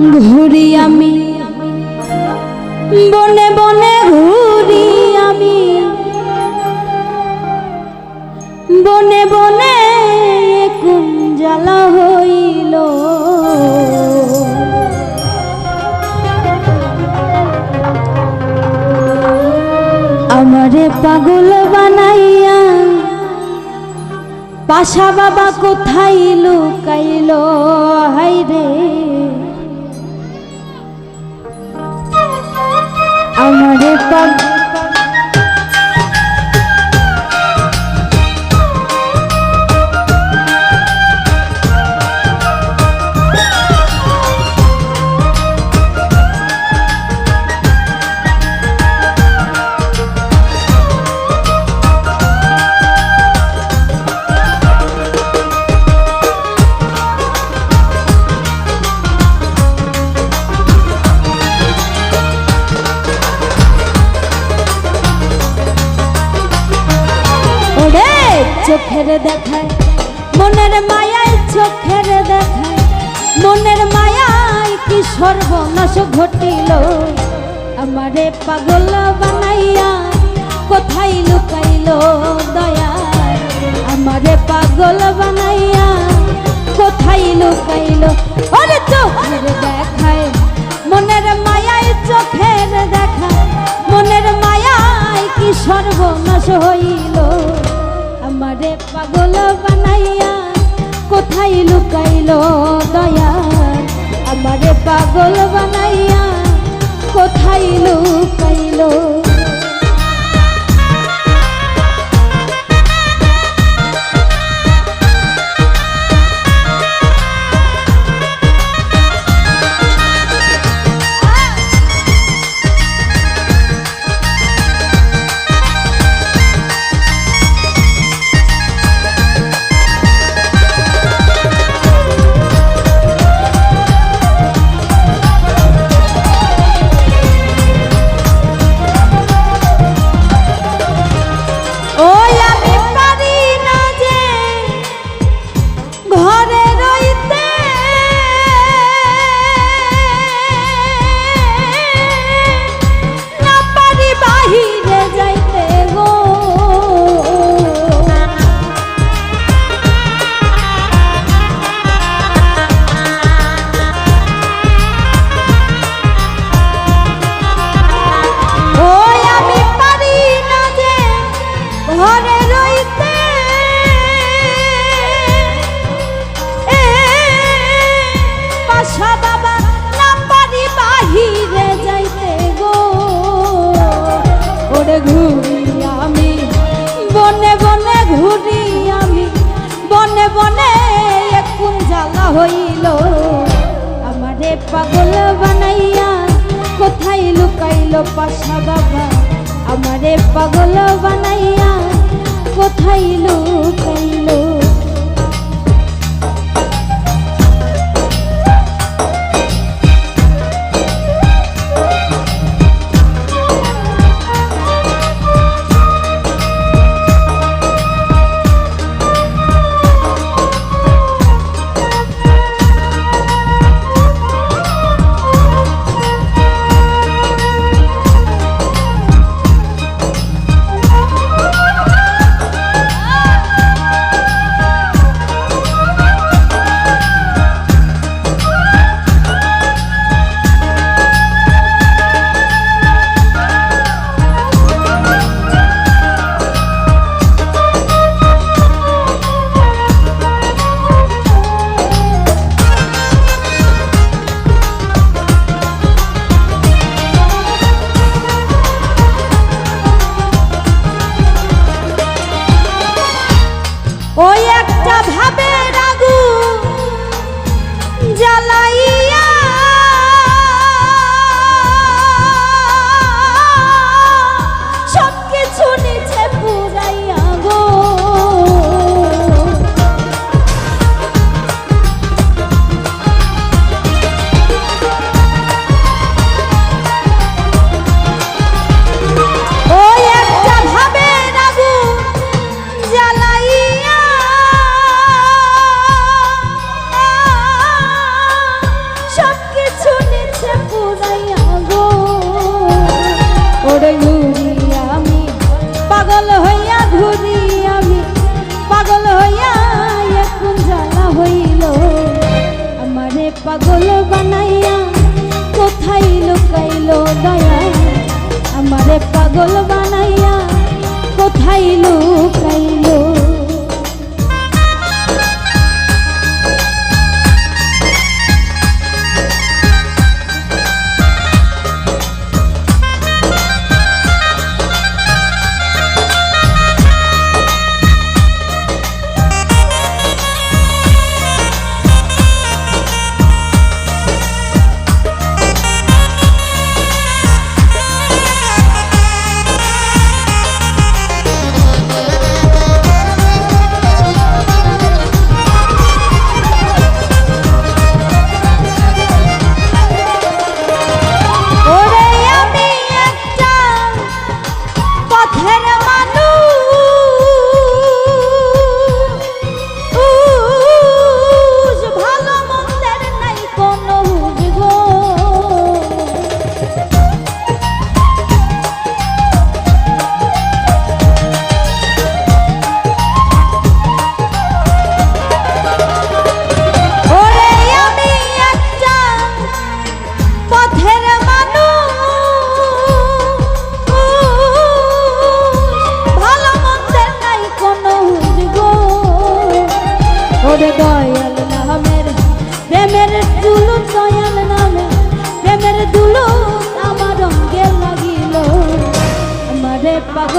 ঘুরি আমি, বনে বনে ঘুরি আমি। বনে বনে কোন জ্বালা হইল? আমারে পাগল বানাইয়া, পাশা বাবা কোথায় লুকাইল? হাই রে আমারে চোখের দেখায়, মনের মায়ায় চোখের দেখায়। মনের মায়ায় কি সর্বনাশ ঘটিল? আমারে পাগল বানাইয়া কোথায় লুকাইল দয়া? আমারে পাগল বানাইয়া কোথায় লুকাইল? ওরে চোখের দেখায়, মনের মায়ায় চোখের দেখায়। মনের মায়ায় কি সর্বনাশ হইল? কোথায় লুকাইল দয়া। আমারে পাগল বানাইয়া হইল। আমারে পাগল বানাইয়া কোথায় লুকাইল পাশা বাবা? আমারে পাগল বানাইয়া কোথায় লুকাইল? পাগল বানাইয়া কোথায় লুকাইল দয়া? আমারে পাগল বানাইয়া কোথায় লুকাইলো?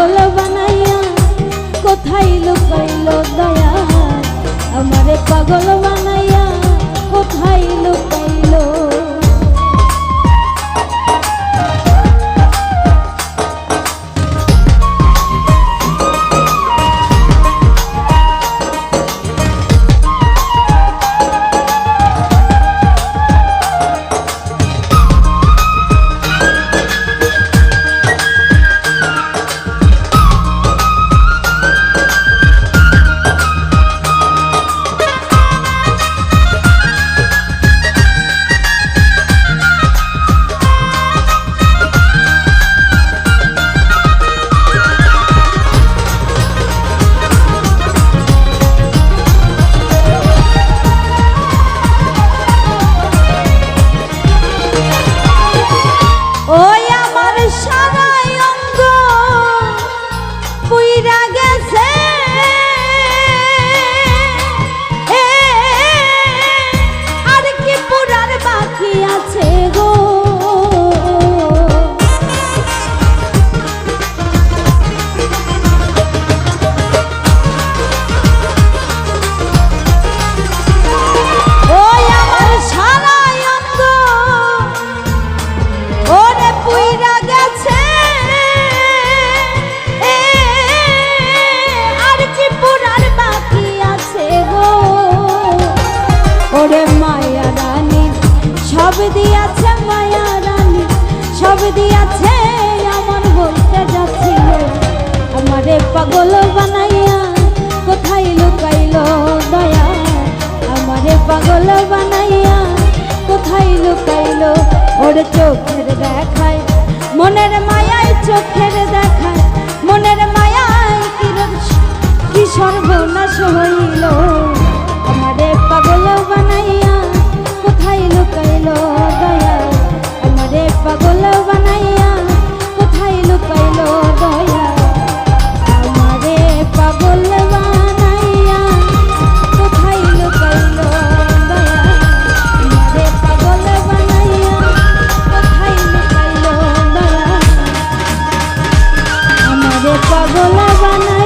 পাগল বানাইয়া কোথায় লুকাইল দয়া? আমারে পাগল Oi! পাগল বানাইয়া, কোথায় লুকাইল দয়া? আমারে পাগল বানাইয়া, কোথায় লুকাইল? ওর চোখের দেখায়, মনের মায়ায় চোখের দেখায়, মনের মায়ায় কি সর্বনাশ হইল? আমারে পাগল বানাইয়া, কোথায় লুকাইলো পাগলা বানা